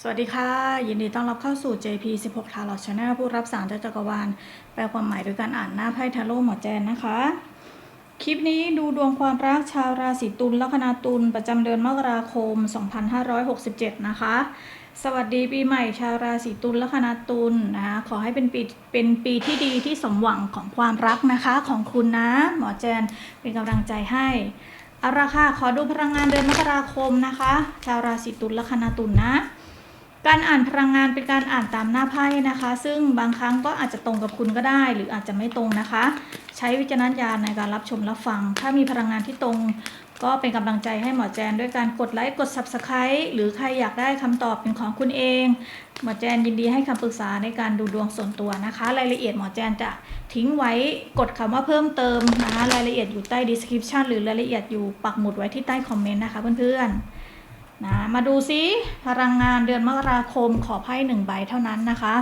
สวัสดีค่ะ ยินดีต้อนรับเข้าสู่ JP 16 t a r o t Channel ผู้รับสารจากจักรวาล แปลความหมายโดยการอ่านหน้าไพ่ทาโร่หมอแจนนะคะ คลิปนี้ดูดวงความรักชาวราศีตุลลัคนาตุลประจำเดือนมกราคม 2567 นะคะ สวัสดีปีใหม่ชาวราศีตุลลัคนาตุลนะคะขอให้เป็นปีเป็นปีที่ดีที่สมหวังของความรักนะคะของคุณนะ หมอแจนเป็นกำลังใจให้เอาละค่ะขอดูพลังงานเดือนมกราคมนะคะ ชาวราศีตุลลัคนาตุลนะ การอ่านพลังงานเป็นการอ่านตามหน้าไพ่นะคะ ซึ่งบางครั้งก็อาจจะตรงกับคุณก็ได้ หรืออาจจะไม่ตรงนะคะ ใช้วิจารณญาณในการรับชมรับฟัง ถ้ามีพลังงานที่ตรงก็เป็นกำลังใจให้หมอแจนด้วยการกดไลค์กด Subscribe หรือใครอยากได้คำตอบเป็นของคุณเอง หมอแจนยินดีให้คำปรึกษาในการดูดวงส่วนตัวนะคะ รายละเอียดหมอแจนจะทิ้งไว้กดคำว่าเพิ่มเติมนะคะรายละเอียดอยู่ใต้ description หรือรายละเอียดอยู่ปักหมุดไว้ที่ใต้คอมเมนต์นะคะเพื่อนๆ นะมาดูซิพลังงานเดือนมกราคมขอไพ่หนึ่งใบเท่านั้นนะคะ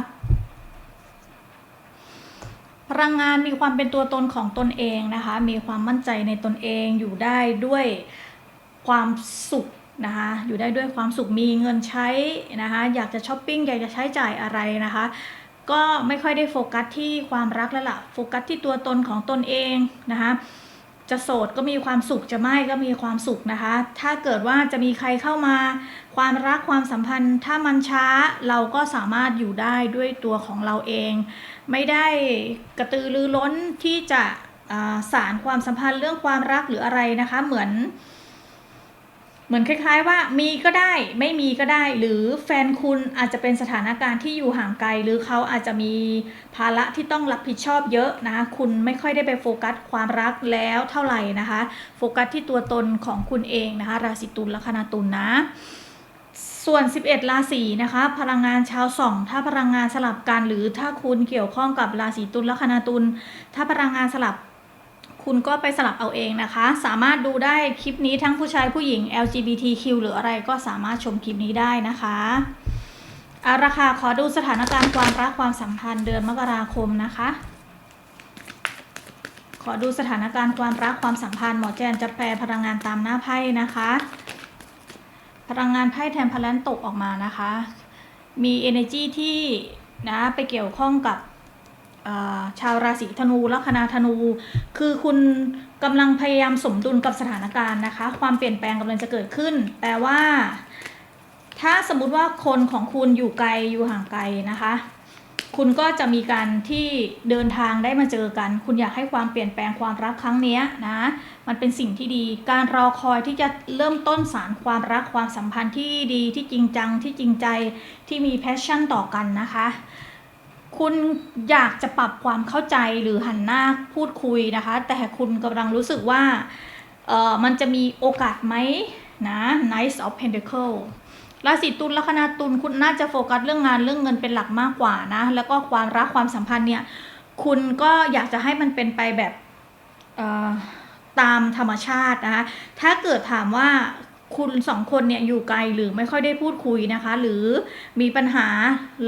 พลังงานมีความเป็นตัวตนของตนเองนะคะ มีความมั่นใจในตนเองอยู่ได้ด้วยความสุขนะคะอยู่ได้ด้วยความสุขมีเงินใช้นะคะอยากจะช้อปปิ้งอยากจะใช้จ่ายอะไรนะคะ ก็ไม่ค่อยได้โฟกัสที่ความรักแล้วล่ะโฟกัสที่ตัวตนของตนเองนะคะ จะโสดก็มีความสุขจะไม่ก็มีความสุขนะคะ ถ้าเกิดว่าจะมีใครเข้ามา ความรักความสัมพันธ์ ถ้ามันช้าเราก็สามารถอยู่ได้ด้วยตัวของเราเอง ไม่ได้กระตือรือร้นที่จะสารความสัมพันธ์เรื่องความรักหรืออะไรนะคะ เหมือน เหมือนคล้าย ๆ ว่ามีก็ได้ไม่มีก็ได้ หรือแฟนคุณอาจจะเป็นสถานการณ์ที่อยู่ห่างไกล หรือเขาอาจจะมีภาระที่ต้องรับผิดชอบเยอะนะ คุณไม่ค่อยได้ไปโฟกัสความรักแล้วเท่าไหร่นะคะ โฟกัสที่ตัวตนของคุณเองนะคะ ราศีตุลละคนาตุลนะส่วน 11 ราศีนะคะ พลังงานชาวสอง ถ้าพลังงานสลับกันหรือถ้าคุณเกี่ยวข้องกับราศีตุลและคนาตุล ถ้าพลังงานสลับ คุณก็ไปสลับเอาเองนะคะ สามารถดูได้คลิปนี้ทั้งผู้ชายผู้หญิง LGBTQ หรืออะไรก็สามารถชมคลิปนี้ได้นะคะอาราคาขอดูสถานการณ์ความรักความสัมพันธ์เดือนมกราคมนะคะ ขอดูสถานการณ์ความรักความสัมพันธ์หมอแจนจะแปลพลังงานตามหน้าไพ่นะคะ พลังงานไพ่แทนพลันตกออกมานะคะ มี energy ที่นะไปเกี่ยวข้องกับ ชาวราศีธนูลัคนาธนู คือคุณกำลังพยายามสมดุลกับสถานการณ์นะคะ ความเปลี่ยนแปลงกำลังจะเกิดขึ้น แต่ว่า ถ้าสมมุติว่าคนของคุณอยู่ไกลอยู่ห่างไกลนะคะ คุณก็จะมีการที่เดินทางได้มาเจอกัน คุณอยากให้ความเปลี่ยนแปลงความรักครั้งนี้นะ มันเป็นสิ่งที่ดี การรอคอยที่จะเริ่มต้นสารความรักความสัมพันธ์ที่ดีที่จริงจังที่จริงใจที่มีแพชชั่นต่อกันนะคะ คุณอยากจะปรับความเข้าใจหรือหันหน้าพูดคุยนะคะ แต่คุณกำลังรู้สึกว่าเออมันจะมีโอกาสไหมนะ Knight of Pentacle ราศีตุลลัคนาตุลคุณน่าจะโฟกัสเรื่องงานเรื่องเงินเป็นหลักมากกว่านะ แล้วก็ความรักความสัมพันธ์เนี่ย คุณก็อยากจะให้มันเป็นไปแบบตามธรรมชาตินะคะ ถ้าเกิดถามว่า คุณสองคนเนี่ยอยู่ไกลหรือไม่ค่อยได้พูดคุยนะคะ หรือมีปัญหา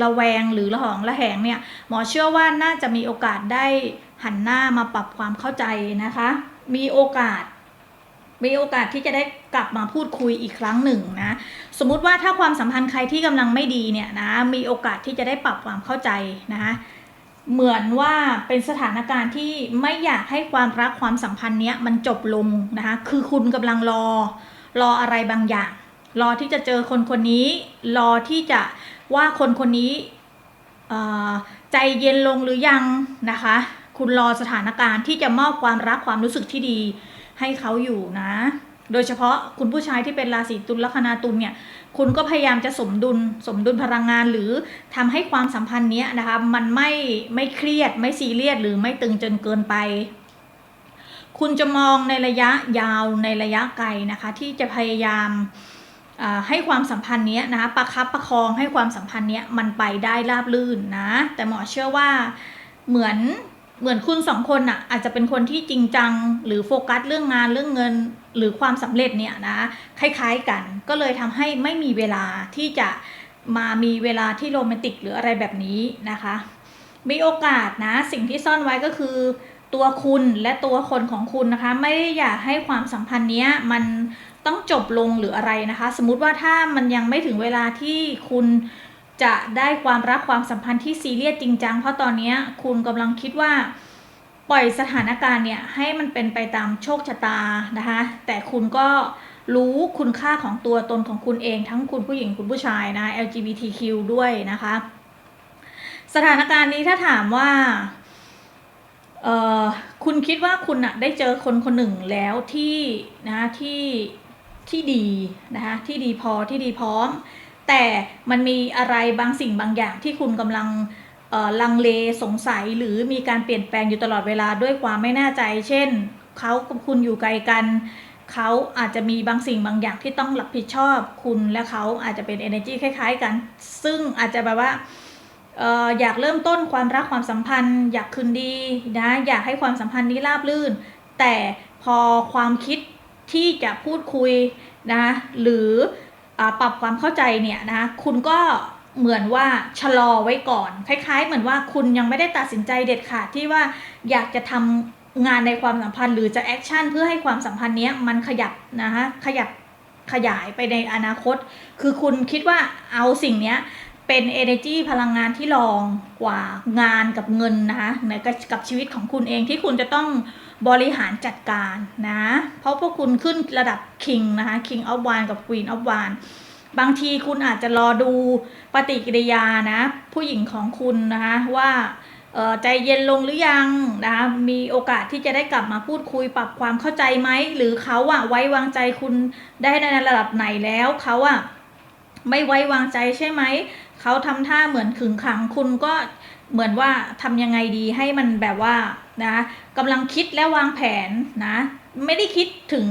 ระแวงหรือระหองระแหงเนี่ยหมอเชื่อว่าน่าจะมีโอกาสได้หันหน้ามาปรับความเข้าใจนะคะ มีโอกาส มีโอกาสที่จะได้กลับมาพูดคุยอีกครั้งหนึ่งนะสมมุติว่าถ้าความสัมพันธ์ใครที่กำลังไม่ดีเนี่ยนะมีโอกาสที่จะได้ปรับความเข้าใจนะคะเหมือนว่าเป็นสถานการณ์ที่ไม่อยากให้ความรักความสัมพันธ์เนี้ยมันจบลงนะคะ คือคุณกำลังรอ รออะไรบางอย่าง รอที่จะเจอคนคนนี้ รอที่จะว่าคนคนนี้ใจเย็นลงหรือยังนะคะ คุณรอสถานการณ์ที่จะมอบความรักความรู้สึกที่ดีให้เขาอยู่นะ โดยเฉพาะคุณผู้ชายที่เป็นราศีตุลลัคนาตุลเนี่ย คุณก็พยายามจะสมดุลสมดุลพลังงานหรือทำให้ความสัมพันธ์เนี้ยนะคะ มันไม่ไม่เครียดไม่ซีเรียสหรือไม่ตึงจนเกินไป คุณจะมองในระยะยาวในระยะไกลนะคะ ที่จะพยายามให้ความสัมพันธ์เนี้ยนะคะประคับประคองให้ความสัมพันธ์เนี้ยมันไปได้ราบรื่นนะแต่หมอเชื่อว่าเหมือนเหมือนคุณสองคนน่ะอาจจะเป็นคนที่จริงจังหรือโฟกัสเรื่องงานเรื่องเงินหรือความสำเร็จเนี่ยนะคล้าย ๆกัน ก็เลยทำให้ไม่มีเวลาที่จะมามีเวลาที่โรแมนติกหรืออะไรแบบนี้นะคะ มีโอกาสนะสิ่งที่ซ่อนไว้ก็คือ ตัวคุณและตัวคนของคุณนะคะ ไม่ได้อยากให้ความสัมพันธ์เนี้ยมันต้องจบลงหรืออะไรนะคะ สมมุติว่าถ้ามันยังไม่ถึงเวลาที่คุณจะได้ความรักความสัมพันธ์ที่ซีเรียสจริงจังเพราะตอนนี้คุณกำลังคิดว่าปล่อยสถานการณ์เนี่ยให้มันเป็นไปตามโชคชะตานะคะ แต่คุณก็รู้คุณค่าของตัวตนของคุณเองทั้งคุณผู้หญิงคุณผู้ชายนะ LGBTQ ด้วยนะคะ สถานการณ์นี้ถ้าถามว่า เออคุณคิดว่าคุณอะได้เจอคนคนหนึ่งแล้วที่นะที่ที่ดีนะคะที่ดีพอที่ดีพร้อม แต่มันมีอะไรบางสิ่งบางอย่างที่คุณกำลังลังเลสงสัยหรือมีการเปลี่ยนแปลงอยู่ตลอดเวลาด้วยความไม่แน่ใจ เช่นเขากับคุณอยู่ไกลกัน เขาอาจจะมีบางสิ่งบางอย่างที่ต้องรับผิดชอบคุณและเขาอาจจะเป็น energy คล้าย ๆ กัน ซึ่งอาจจะแบบว่า อยากเริ่มต้นความรักความสัมพันธ์ อยากคืนดีนะอยากให้ความสัมพันธ์นี้ราบรื่น แต่พอความคิดที่จะพูดคุยนะหรืออปรับความเข้าใจเนี่ยนะคุณก็เหมือนว่าชะลอไว้ก่อน คล้าย ๆ เหมือนว่าคุณยังไม่ได้ตัดสินใจเด็ดขาดที่ว่าอยากจะทำงานในความสัมพันธ์ หรือจะแอคชั่นเพื่อให้ความสัมพันธ์นี้มันขยับนะคะขยับขยายไปในอนาคต คือคุณคิดว่าเอาสิ่งเนี้ย เป็น energy พลังงานที่รองกว่างานกับเงินนะคะในกับกับชีวิตของคุณเองที่คุณจะต้องบริหารจัดการนะ เพราะพวกคุณขึ้นระดับ king นะคะ king of wand กับ queen of wand บางทีคุณอาจจะรอดูปฏิกิริยานะ ผู้หญิงของคุณนะคะ ว่าใจเย็นลงหรือยังนะคะมีโอกาสที่จะได้กลับมาพูดคุยปรับความเข้าใจไหม หรือเขาอะไว้วางใจคุณได้ในระดับไหนแล้วเขาอะไม่ไว้วางใจใช่ไหม เขาทำท่าเหมือนขึงขังคุณก็เหมือนว่าทำยังไงดีให้มันแบบว่านะกำลังคิดและวางแผนนะ ไม่ได้คิดถึง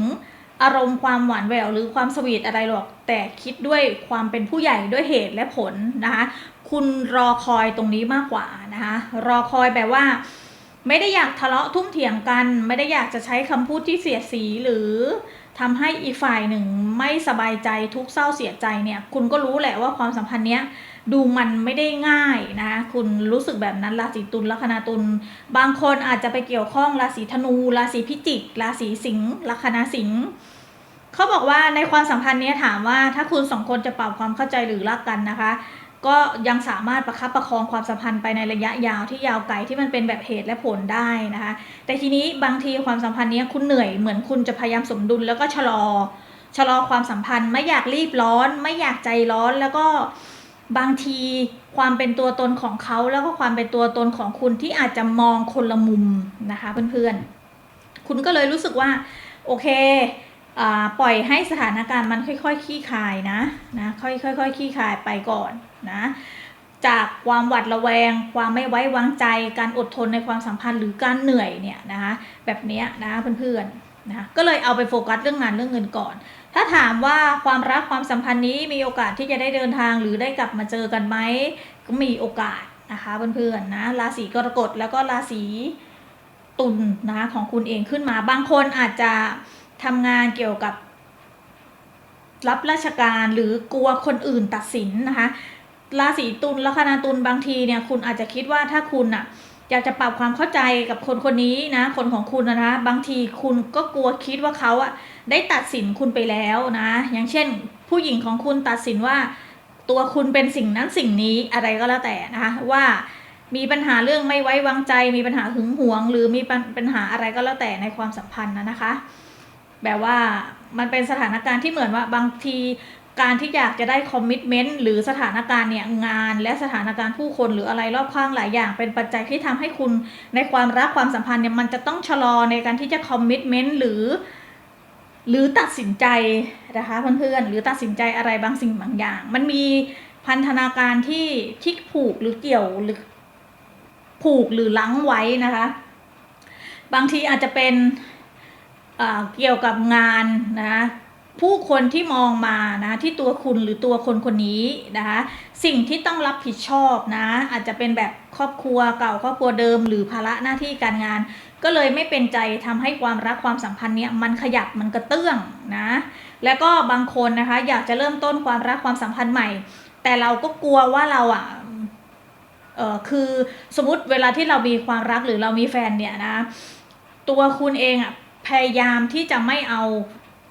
อารมณ์ความหวานแหววหรือความสวีทอะไรหรอก แต่คิดด้วยความเป็นผู้ใหญ่ด้วยเหตุและผลนะคะ คุณรอคอยตรงนี้มากกว่านะคะรอคอยแบบว่า ไม่ได้อยากทะเลาะทุ่มเถียงกัน ไม่ได้อยากจะใช้คำพูดที่เสียดสีหรือทำให้อีกฝ่ายหนึ่งไม่สบายใจทุกข์เศร้าเสียใจเนี่ย คุณก็รู้แหละว่าความสัมพันธ์เนี้ย ดูมันไม่ได้ง่ายนะคุณรู้สึกแบบนั้นราศีตุลลัคนาตุลบางคนอาจจะไปเกี่ยวข้องราศีธนูราศีพิจิกราศีสิงห์ลัคนาสิงห์เขาบอกว่าในความสัมพันธ์นี้ถามว่าถ้าคุณสองคนจะปรับความเข้าใจหรือรักกันนะคะ ก็ยังสามารถประคับประคองความสัมพันธ์ไปในระยะยาวที่ยาวไกลที่มันเป็นแบบเหตุและผลได้นะคะ แต่ทีนี้บางทีความสัมพันธ์นี้คุณเหนื่อยเหมือนคุณจะพยายามสมดุลแล้วก็ชะลอชะลอความสัมพันธ์ไม่อยากรีบร้อน ไม่อยากใจร้อนแล้วก็ บางทีความเป็นตัวตนของเขาแล้วก็ความเป็นตัวตนของคุณที่อาจจะมองคนละมุมนะคะเพื่อนๆ คุณก็เลยรู้สึกว่า โอเคอปล่อยให้สถานการณ์มันค่อยๆคลี่คลายนะนะค่อยๆค่อยๆคลี่คลายไปก่อนนะจากความหวาดระแวง ความไม่ไว้วางใจการอดทนในความสัมพันธ์หรือการเหนื่อยเนี่ยนะคะแบบนี้นะเพื่อนๆนะก็เลยเอาไปโฟกัสเรื่องงานเรื่องเงินก่อน ถ้าถามว่าความรักความสัมพันธ์นี้มีโอกาสที่จะได้เดินทางหรือได้กลับมาเจอกันไหมก็มีโอกาสนะคะเพื่อนๆนะราศีกรกฎแล้วก็ราศีตุลนะคะของคุณเองขึ้นมาบางคนอาจจะทำงานเกี่ยวกับรับราชการหรือกลัวคนอื่นตัดสินนะคะราศีตุลลัคนาตุลบางทีเนี่ยคุณอาจจะคิดว่าถ้าคุณอะ อยากจะปรับความเข้าใจกับคนคนนี้นะ คนของคุณนะนะบางทีคุณก็กลัวคิดว่าเขาอะได้ตัดสินคุณไปแล้วนะ อย่างเช่น ผู้หญิงของคุณตัดสินว่า ตัวคุณเป็นสิ่งนั้นสิ่งนี้อะไรก็แล้วแต่นะคะว่ามีปัญหาเรื่องไม่ไว้วางใจ มีปัญหาหึงหวง หรือมีปัญปัญหาอะไรก็แล้วแต่ในความสัมพันธ์นะนะคะ แบบว่ามันเป็นสถานการณ์ที่เหมือนว่าบางที การที่อยากจะได้คอมมิชเมนต์หรือสถานการณ์เนี่ยงาน และสถานการณ์ผู้คนหรืออะไรรอบข้างหลายอย่าง เป็นปัจจัยที่ทำให้คุณในความรักความสัมพันธ์เนี่ยมันจะต้องชะลอในการที่จะคอมมิชเมนต์หรือ หรือตัดสินใจนะคะเพื่อนๆหรือตัดสินใจอะไรบางสิ่งบางอย่าง มันมีพันธนาการที่ที่ผูกหรือเกี่ยวหรือผูกหรือลังไว้นะคะ บางทีอาจจะเป็นอ่าเกี่ยวกับงานนะ ผู้คนที่มองมานะที่ตัวคุณหรือตัวคนคนนี้นะคะสิ่งที่ต้องรับผิดชอบนะอาจจะเป็นแบบครอบครัวเก่าครอบครัวเดิม หรือภาระหน้าที่การงาน ก็เลยไม่เป็นใจทำให้ความรักความสัมพันธ์เนี้ยมันขยับมันกระเตื้องนะแล้วก็บางคนนะคะอยากจะเริ่มต้นความรักความสัมพันธ์ใหม่ แต่เราก็กลัวว่าเราอะเออคือสมมติเวลาที่เรามีความรักหรือเรามีแฟนเนี่ยนะตัวคุณเองอะพยายามที่จะไม่เอา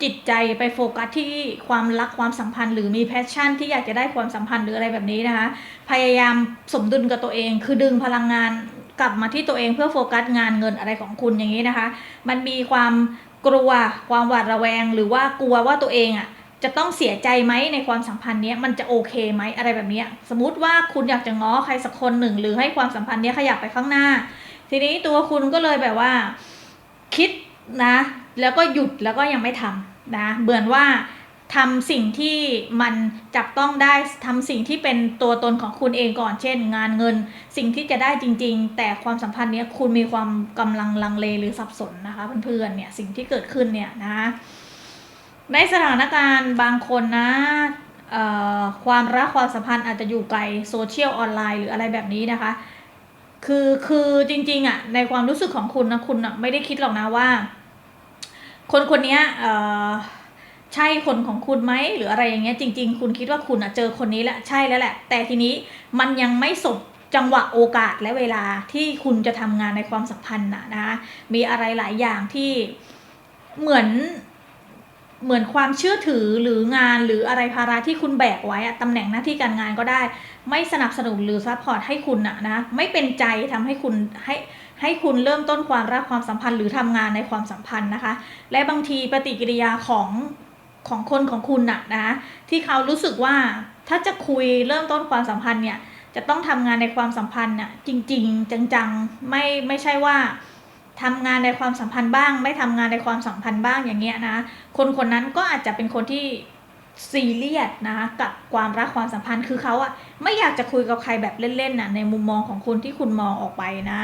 จิตใจไปโฟกัสที่ความรักความสัมพันธ์หรือมีแพชชั่นที่อยากจะได้ความสัมพันธ์หรืออะไรแบบนี้นะคะ พยายามสมดุลกับตัวเอง คือดึงพลังงานกลับมาที่ตัวเองเพื่อโฟกัสงานเงินอะไรของคุณอย่างนี้นะคะ มันมีความกลัวความหวาดระแวง หรือว่ากลัวว่าตัวเองอะจะต้องเสียใจไหมในความสัมพันธ์เนี้ยมันจะโอเคไหมอะไรแบบนี้ สมมติว่าคุณอยากจะง้อใครสักคนหนึ่ง หรือให้ความสัมพันธ์เนี้ยขยับไปข้างหน้า ทีนี้ตัวคุณก็เลยแบบว่า คิดนะ แล้วก็หยุดแล้วก็ยังไม่ทำ นะเบือนว่าทำสิ่งที่มันจับต้องได้ทำสิ่งที่เป็นตัวตนของคุณเองก่อน เช่น งานเงิน สิ่งที่จะได้จริง ๆ แต่ความสัมพันธ์เนี้ยคุณมีความกำลังลังเลหรือสับสนนะคะเพื่อนๆเนี่ยสิ่งที่เกิดขึ้นเนี่ยนะในสถานการณ์บางคนนะความรักความสัมพันธ์อาจจะอยู่ไกลโซเชียลออนไลน์หรืออะไรแบบนี้นะคะ คือคือจริงๆอะในความรู้สึกของคุณนะคุณอะไม่ได้คิดหรอกนะว่า คนคนนี้ใช่คนของคุณไหมหรืออะไรอย่างเงี้ยจริง ๆ คุณคิดว่าคุณอะเจอคนนี้แล้วใช่แล้วแหละ แต่ทีนี้มันยังไม่สบจังหวะโอกาสและเวลาที่คุณจะทำงานในความสัมพันธ์นะนะคะมีอะไรหลายอย่างที่เหมือน เหมือนความเชื่อถือหรืองานหรืออะไรภาระที่คุณแบกไว้อะตำแหน่งหน้าที่การงานก็ได้ ไม่สนับสนุนหรือซัพพอร์ตให้คุณอะนะไม่เป็นใจทำให้คุณให้ให้คุณเริ่มต้นความรักความสัมพันธ์หรือทำงานในความสัมพันธ์นะคะ และบางทีปฏิกิริยาของของคนของคุณน่ะนะที่เขารู้สึกว่าถ้าจะคุยเริ่มต้นความสัมพันธ์เนี่ยจะต้องทำงานในความสัมพันธ์น่ะจริง ๆ จังๆไม่ไม่ใช่ว่า ทำงานในความสัมพันธ์บ้าง ไม่ทำงานในความสัมพันธ์บ้างอย่างเงี้ยนะคนคนนั้นก็อาจจะเป็นคนที่ซีเรียสนะกับความรักความสัมพันธ์คือเขาอะไม่อยากจะคุยกับใครแบบเล่นๆน่ะในมุมมองของคุณที่คุณมองออกไปนะ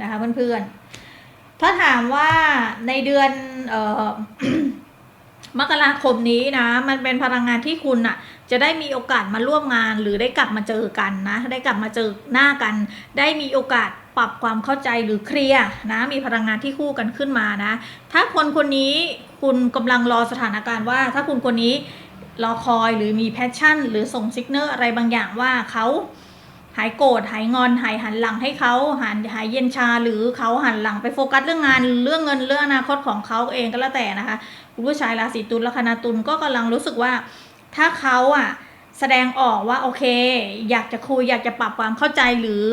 นะคะเพื่อนๆถ้าถามว่าในเดือนเอ่อมกราคมนี้นะ มันเป็นพลังงานที่คุณอะจะได้มีโอกาสมาร่วมงาน หรือได้กลับมาเจอกันนะ ได้กลับมาเจอหน้ากัน ได้มีโอกาส ปรับความเข้าใจหรือเคลียร์นะมีพลังงานที่คู่กันขึ้นมานะ ถ้าคนคนนี้คุณกำลังรอสถานการณ์ว่า ถ้าคุณคนนี้รอคอยหรือมีแพชชั่น หรือส่งซิกเนอร์อะไรบางอย่างว่าเขาหายโกรธหายงอนหายหันหลังให้เขาหันหายเย็นชาหรือเขาหันหลังไปโฟกัสเรื่องงานเรื่องเงินเรื่องอนาคตของเขาเองก็แล้วแต่นะคะคุณผู้ชายราศีตุลลัคนาตุลก็กำลังรู้สึกว่า ถ้าเขาอะแสดงออกว่าโอเค อยากจะคุยอยากจะปรับความเข้าใจหรือ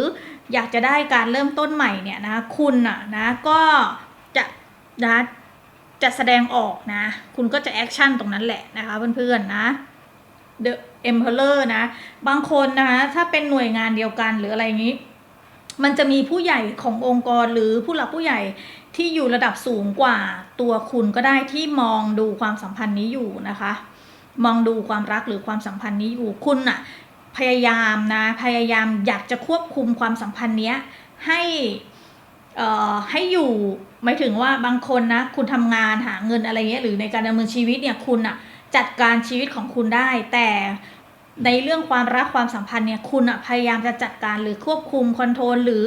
อยากจะได้การเริ่มต้นใหม่เนี่ยนะคุณอะนะก็จะนะจะแสดงออกนะ คุณก็จะแอคชั่นตรงนั้นแหละนะคะเพื่อนๆนะ The Emperor นะ บางคนนะคะถ้าเป็นหน่วยงานเดียวกันหรืออะไรอย่างนี้ มันจะมีผู้ใหญ่ขององค์กรหรือผู้หลักผู้ใหญ่ที่อยู่ระดับสูงกว่าตัวคุณก็ได้ที่มองดูความสัมพันธ์นี้อยู่นะคะ มองดูความรักหรือความสัมพันธ์นี้อยู่คุณอะ พยายามนะพยายามอยากจะควบคุมความสัมพันธ์เนี้ยให้เอ่อให้อยู่หมายถึงว่าบางคนนะคุณทำงานหาเงินอะไรเงี้ยหรือในการดำเนินชีวิตเนี่ยคุณอะจัดการชีวิตของคุณได้ แต่ในเรื่องความรักความสัมพันธ์เนี่ยคุณอะพยายามจะจัดการหรือควบคุมคอนโทรลหรือ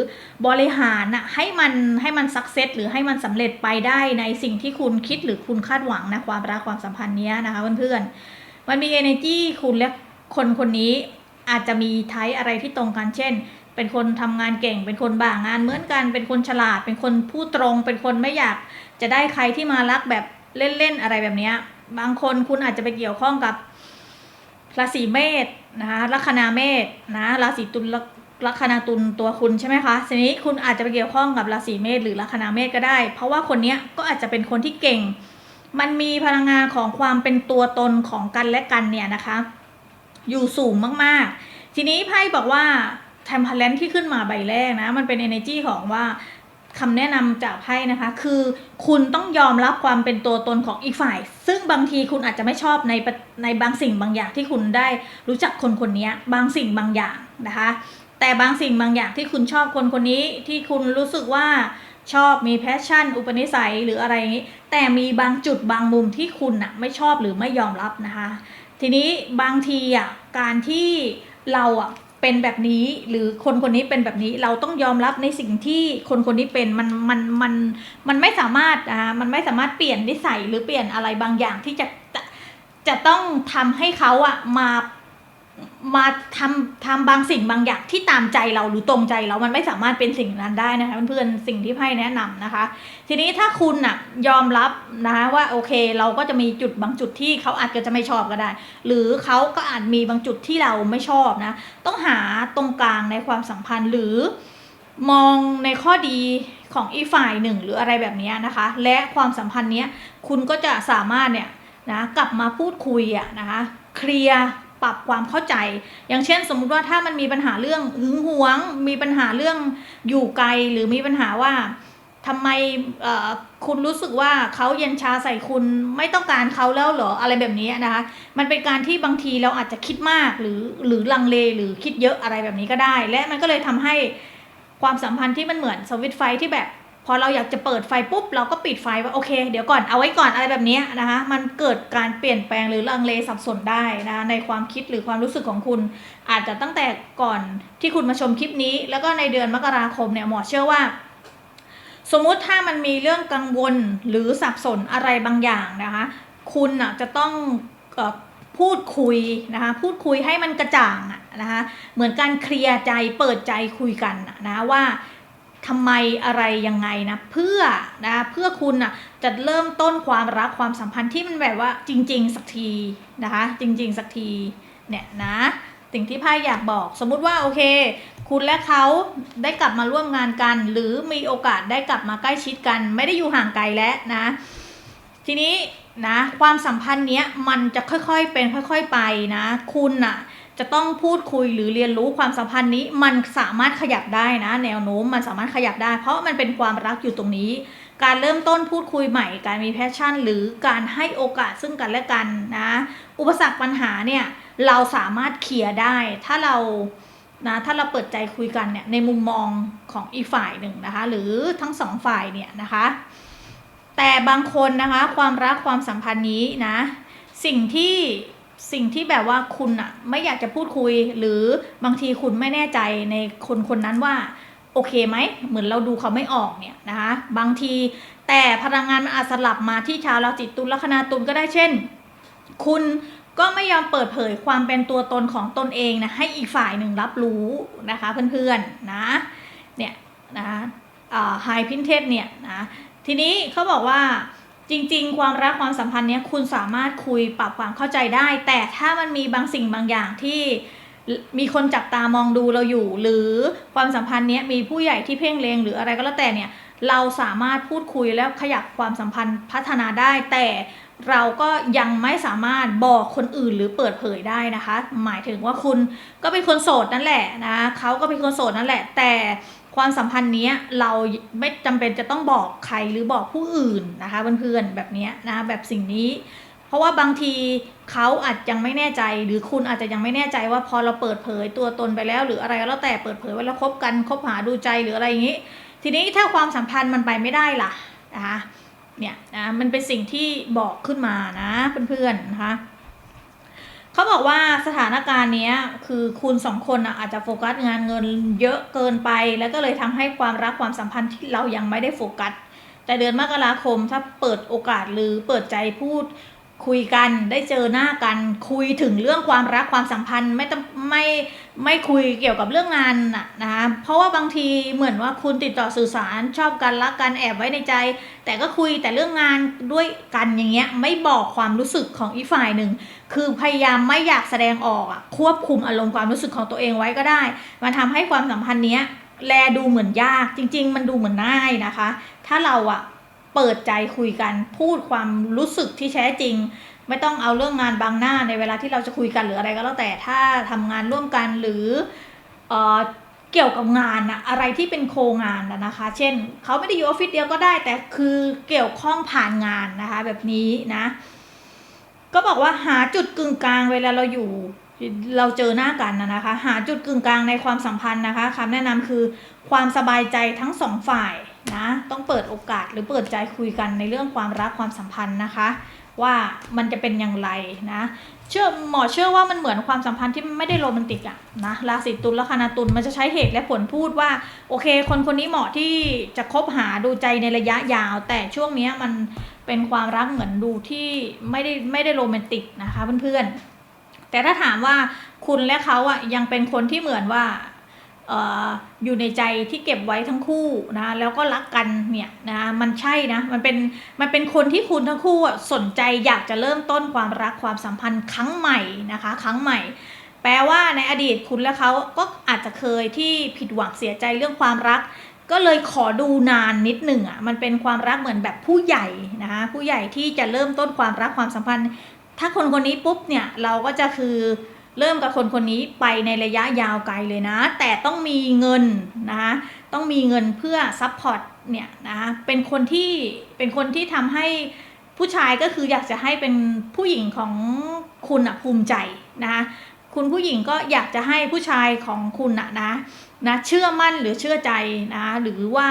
บริหารอะให้มันให้มันสักเซสหรือให้มันสำเร็จไปได้ในสิ่งที่คุณคิดหรือคุณคาดหวังนะความรักความสัมพันธ์เนี้ยนะคะเพื่อนๆมันมี energy คุณและคนคนนี้ อาจจะมีไทป์อะไรที่ตรงกันเช่น เป็นคนทำงานเก่ง เป็นคนบ่างานเหมือนกัน เป็นคนฉลาด เป็นคนพูดตรง เป็นคนไม่อยากจะได้ใครที่มารักแบบเล่นๆอะไรแบบนี้บางคนคุณอาจจะไปเกี่ยวข้องกับราศีเมษนะคะลัคนาเมษนะราศีตุลลัคนาตุลตัวคุณใช่ไหมคะทีนี้คุณอาจจะไปเกี่ยวข้องกับราศีเมษหรือลัคนาเมษก็ได้ เพราะว่าคนนี้ก็อาจจะเป็นคนที่เก่ง มันมีพลังงานของความเป็นตัวตนของกันและกันเนี่ยนะคะ อยู่สูงมากๆ ทีนี้ไพ่บอกว่า t ทม p พ r นที่ขึ้นมาใบแรกนะ มันเป็น energy ของว่าคำแนะนำจากไพ่นะคะ คือคุณต้องยอมรับความเป็นตัวตนของอีกฝ่าย ซึ่งบางทีคุณอาจจะไม่ชอบในในบางสิ่งบางอย่างที่คุณได้รู้จักคนคนนี้บางสิ่งบางอย่างนะคะ แต่บางสิ่งบางอย่างที่คุณชอบคนคนนี้ที่คุณรู้สึกว่าชอบมีแพชชั่น อุปนิสัยหรืออะไรอย่างนี้ แต่มีบางจุดบางมุมที่คุณอะไม่ชอบหรือไม่ยอมรับนะคะ ทีนี้บางทีอะการที่เราอะเป็นแบบนี้หรือคนคนนี้เป็นแบบนี้เราต้องยอมรับในสิ่งที่คนคนนี้เป็นมันมันมันมันไม่สามารถอ่ามันไม่สามารถเปลี่ยนนิสัยหรือเปลี่ยนอะไรบางอย่างที่จะจะจะต้องทำให้เขาอะมา มาทำทำบางสิ่งบางอย่างที่ตามใจเราหรือตรงใจเรา มันไม่สามารถเป็นสิ่งนั้นได้นะคะเพื่อนๆสิ่งที่ไพ่แนะนำนะคะ ทีนี้ถ้าคุณน่ะยอมรับนะคะว่าโอเคเราก็จะมีจุดบางจุดที่เขาอาจจะไม่ชอบก็ได้ หรือเขาก็อาจมีบางจุดที่เราไม่ชอบนะ ต้องหาตรงกลางในความสัมพันธ์หรือมองในข้อดีของอีกฝ่ายหนึ่งหรืออะไรแบบนี้นะคะ และความสัมพันธ์เนี้ยคุณก็จะสามารถเนี่ยนะกลับมาพูดคุยอะนะคะเคลียร์ ปรับความเข้าใจ อย่างเช่น สมมุติว่าถ้ามันมีปัญหาเรื่องหึงหวง มีปัญหาเรื่องอยู่ไกลหรือมีปัญหาว่าทำไมคุณรู้สึกว่าเขาเย็นชาใส่คุณไม่ต้องการเขาแล้วเหรออะไรแบบนี้นะคะ มันเป็นการที่บางทีเราอาจจะคิดมากหรือหรือลังเลหรือคิดเยอะอะไรแบบนี้ก็ได้ และมันก็เลยทำให้ความสัมพันธ์ที่มันเหมือนสวิตช์ไฟที่แบบ พอเราอยากจะเปิดไฟปุ๊บเราก็ปิดไฟว่าโอเค เดี๋ยวก่อนเอาไว้ก่อนอะไรแบบนี้นะคะมันเกิดการเปลี่ยนแปลงหรือลังเลสับสนได้นะคะในความคิดหรือความรู้สึกของคุณ อาจจะตั้งแต่ก่อนที่คุณมาชมคลิปนี้ แล้วก็ในเดือนมกราคมเนี่ยหมอเชื่อว่า สมมุติถ้ามันมีเรื่องกังวลหรือสับสนอะไรบางอย่างนะคะคุณะจะต้องอพูดคุยนะคะพูดคุยให้มันกระจ่างนะคะเหมือนการเคลียร์ใจเปิดใจคุยกันอะนะว่า ทำไมอะไรยังไงนะเพื่อนะเพื่อคุณอะจะเริ่มต้นความรักความสัมพันธ์ที่มันแบบว่าจริง ๆ สักทีนะคะจริง ๆ สักทีเนี่ยนะสิ่งที่ไพ่อยากบอกสมมุติว่าโอเค คุณและเขาได้กลับมาร่วมงานกัน หรือมีโอกาสได้กลับมาใกล้ชิดกัน ไม่ได้อยู่ห่างไกลแล้วนะ ทีนี้นะความสัมพันธ์เนี้ยมันจะค่อยๆเป็นค่อย ๆไปนะ คุณน่ะ จะต้องพูดคุยหรือเรียนรู้ความสัมพันธ์นี้ มันสามารถขยับได้นะ แนวโน้มมันสามารถขยับได้ เพราะมันเป็นความรักอยู่ตรงนี้ การเริ่มต้นพูดคุยใหม่ การมีแพชชั่น หรือการให้โอกาสซึ่งกันและกันนะ อุปสรรคปัญหาเนี่ยเราสามารถเคลียร์ได้ ถ้าเรานะถ้าเราเปิดใจคุยกันเนี่ยในมุมมองของอีกฝ่ายหนึ่งนะคะ หรือทั้งสองฝ่ายเนี่ยนะคะ แต่บางคนนะคะความรักความสัมพันธ์นี้นะ สิ่งที่ สิ่งที่แบบว่าคุณอะไม่อยากจะพูดคุย หรือบางทีคุณไม่แน่ใจในคนคนนั้นว่า โอเคไหมเหมือนเราดูเขาไม่ออกเนี่ยนะคะบางทีแต่พลังงานมันอาจสลับมาที่ชาวราศีตุลลัคนาตุลก็ได้เช่น คุณก็ไม่ยอมเปิดเผยความเป็นตัวตนของตนเองนะให้อีกฝ่ายหนึ่งรับรู้นะคะเพื่อนๆนะเนี่ยนะคะไฮพินเทสเนี่ยนะทีนี้เขาบอกว่า จริงๆ ความรักความสัมพันธ์เนี้ยคุณสามารถคุยปรับความเข้าใจได้ แต่ถ้ามันมีบางสิ่งบางอย่างที่มีคนจับตามองดูเราอยู่ หรือความสัมพันธ์เนี้ยมีผู้ใหญ่ที่เพ่งเลงหรืออะไรก็แล้วแต่เนี่ยเราสามารถพูดคุยแล้วขยับความสัมพันธ์พัฒนาได้ แต่เราก็ยังไม่สามารถบอกคนอื่นหรือเปิดเผยได้นะคะ หมายถึงว่าคุณก็เป็นคนโสดนั่นแหละนะเขาก็เป็นคนโสดนั่นแหละ แต่ ความสัมพันธ์นี้เราไม่จำเป็นจะต้องบอกใครหรือบอกผู้อื่นนะคะเพื่อนๆแบบนี้นะแบบสิ่งนี้ เพราะว่าบางทีเขาอาจยังไม่แน่ใจ หรือคุณอาจจะยังไม่แน่ใจว่าพอเราเปิดเผยตัวตนไปแล้ว หรืออะไรก็แล้วแต่เปิดเผยว่าเราคบกันคบหาดูใจหรืออะไรอย่างนี้ ทีนี้ถ้าความสัมพันธ์มันไปไม่ได้ล่ะนะคะเนี่ยนะมันเป็นสิ่งที่บอกขึ้นมานะเพื่อนๆนะคะ เขาบอกว่าสถานการณ์เนี้ยคือคุณสองคนอะอาจจะโฟกัสงานเงินเยอะเกินไป แล้วก็เลยทำให้ความรักความสัมพันธ์ที่เรายังไม่ได้โฟกัส แต่เดือนมกราคมถ้าเปิดโอกาสหรือเปิดใจพูด คุยกันได้เจอหน้ากันคุยถึงเรื่องความรักความสัมพันธ์ไม่ต้องไม่ไม่คุยเกี่ยวกับเรื่องงานน่ะนะคะเพราะว่าบางทีเหมือนว่าคุณติดต่อสื่อสารชอบกันรักกันแอบไว้ในใจ แต่ก็คุยแต่เรื่องงานด้วยกันอย่างเงี้ยไม่บอกความรู้สึกของอีกฝ่ายหนึ่งคือพยายามไม่อยากแสดงออกอะควบคุมอารมณ์ความรู้สึกของตัวเองไว้ก็ได้ มันทำให้ความสัมพันธ์เนี้ยแลดูเหมือนยากจริง ๆ มันดูเหมือนง่ายนะคะ ถ้าเราอะ เปิดใจคุยกัน พูดความรู้สึกที่แท้จริง ไม่ต้องเอาเรื่องงานบางหน้าในเวลาที่เราจะคุยกันหรืออะไรก็แล้วแต่ถ้าทำงานร่วมกันหรือเออเกี่ยวกับงานอะอะไรที่เป็นโครงงานนะนะคะ เช่นเขาไม่ได้อยู่ออฟฟิศเดียวก็ได้ แต่คือเกี่ยวข้องผ่านงานนะคะ แบบนี้นะ ก็บอกว่าหาจุดกึ่งกลางเวลาเราอยู่เราเจอหน้ากันนะนะคะ หาจุดกึ่งกลางในความสัมพันธ์นะคะคำแนะนำคือความสบายใจทั้งสองฝ่าย นะต้องเปิดโอกาสหรือเปิดใจคุยกันในเรื่องความรักความสัมพันธ์นะคะ ว่ามันจะเป็นอย่างไรนะเชื่อหมอเชื่อว่ามันเหมือนความสัมพันธ์ที่ไม่ได้โรแมนติกอะนะราศีตุลและคณาตุลมันจะใช้เหตุและผลพูดว่า โอเค คนคนนี้เหมาะที่จะคบหาดูใจในระยะยาว แต่ช่วงนี้มันเป็นความรักเหมือนดูที่ไม่ได้ไม่ได้โรแมนติกนะคะเพื่อนๆแต่ถ้าถามว่าคุณและเขาอะยังเป็นคนที่เหมือนว่า อยู่ในใจที่เก็บไว้ทั้งคู่นะแล้วก็รักกันเนี่ยนะมันใช่นะมันเป็นมันเป็นคนที่คุณทั้งคู่สนใจอยากจะเริ่มต้นความรักความสัมพันธ์ครั้งใหม่นะคะครั้งใหม่ แปลว่าในอดีตคุณและเขาก็อาจจะเคยที่ผิดหวังเสียใจเรื่องความรัก ก็เลยขอดูนานนิดหนึ่งอะมันเป็นความรักเหมือนแบบผู้ใหญ่นะคะผู้ใหญ่ที่จะเริ่มต้นความรักความสัมพันธ์ ถ้าคนคนนี้ปุ๊บเนี่ยเราก็จะคือ เริ่มกับคนคนนี้ไปในระยะยาวไกลเลยนะ แต่ต้องมีเงินนะคะต้องมีเงินเพื่อซัพพอร์ตเนี่ยนะเป็นคนที่เป็นคนที่ทำให้ผู้ชายก็คืออยากจะให้เป็นผู้หญิงของคุณอะภูมิใจนะคะคุณผู้หญิงก็อยากจะให้ผู้ชายของคุณอะนะนะเชื่อมั่นหรือเชื่อใจนะหรือว่า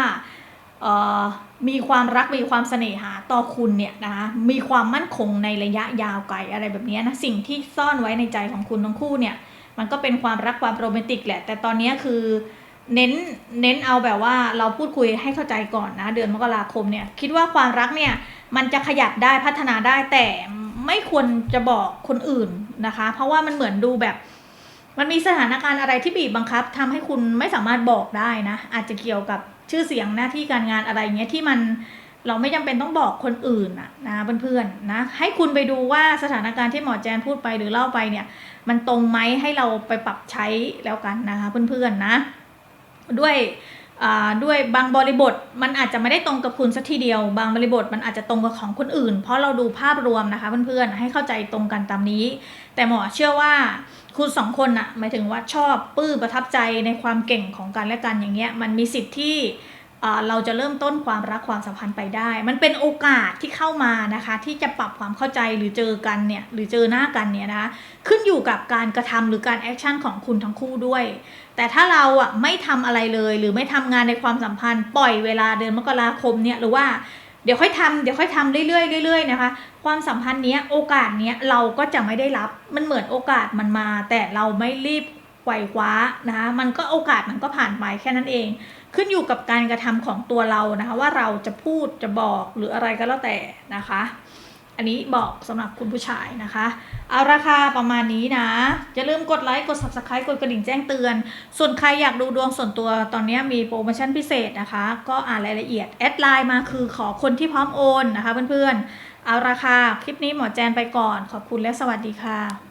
มีความรักมีความเสน่หาต่อคุณเนี่ยนะคะมีความมั่นคงในระยะยาวไกลอะไรแบบนี้นะสิ่งที่ซ่อนไว้ในใจของคุณทั้งคู่เนี่ยมันก็เป็นความรักความโรแมนติกแหละ แต่ตอนนี้คือเน้นเน้นเอาแบบว่าเราพูดคุยให้เข้าใจก่อนนะเดือนมกราคมเนี่ยคิดว่าความรักเนี่ยมันจะขยับได้พัฒนาได้แต่ไม่ควรจะบอกคนอื่นนะคะ เพราะว่ามันเหมือนดูแบบ มันมีสถานการณ์อะไรที่บีบบังคับทำให้คุณไม่สามารถบอกได้นะ อาจจะเกี่ยวกับชื่อเสียงหน้าที่การงานอะไรเงี้ยที่มันเราไม่จำเป็นต้องบอกคนอื่นอะนะเพื่อนๆนะให้คุณไปดูว่าสถานการณ์ที่หมอแจนพูดไปหรือเล่าไปเนี่ย มันตรงไหมให้เราไปปรับใช้แล้วกันนะคะเพื่อนๆนะ ด้วย ด้วยบางบริบทมันอาจจะไม่ได้ตรงกับคุณสักทีเดียว บางบริบทมันอาจจะตรงกับของคนอื่น เพราะเราดูภาพรวมนะคะเพื่อนๆให้เข้าใจตรงกันตามนี้ แต่หมอเชื่อว่าคุณสองคนน่ะหมายถึงว่าชอบปื้อประทับใจในความเก่งของกันและกันอย่างเงี้ยมันมีสิทธิ์ที่ เราจะเริ่มต้นความรักความสัมพันธ์ไปได้ มันเป็นโอกาสที่เข้ามานะคะ ที่จะปรับความเข้าใจหรือเจอกันเนี่ยหรือเจอหน้ากันเนี่ยนะคะขึ้นอยู่กับการกระทำหรือการแอคชั่นของคุณทั้งคู่ด้วย แต่ถ้าเราอะไม่ทำอะไรเลยหรือไม่ทำงานในความสัมพันธ์ ปล่อยเวลาเดือนมกราคมเนี่ยหรือว่าเดี๋ยวค่อยทำเดี๋ยวค่อยทำเรื่อยๆเรื่อยๆนะคะ ความสัมพันธ์เนี้ยโอกาสเนี้ยเราก็จะไม่ได้รับมันเหมือนโอกาสมันมา แต่เราไม่รีบไขว่คว้านะคะมันก็โอกาสมันก็ผ่านไปแค่นั้นเอง ขึ้นอยู่กับการกระทำของตัวเรานะคะ ว่าเราจะพูดจะบอกหรืออะไรก็แล้วแต่นะคะ อันนี้บอกสำหรับคุณผู้ชายนะคะ เอาราคาประมาณนี้นะ อย่าลืมกดไลค์กด subscribe กดกระดิ่งแจ้งเตือน ส่วนใครอยากดูดวงส่วนตัวตอนนี้มีโปรโมชั่นพิเศษนะคะ ก็อ่านรายละเอียดแอดไลน์มาคือขอคนที่พร้อมโอนนะคะเพื่อนๆเอาราคาคลิปนี้หมอแจนไปก่อน ขอบคุณและสวัสดีค่ะ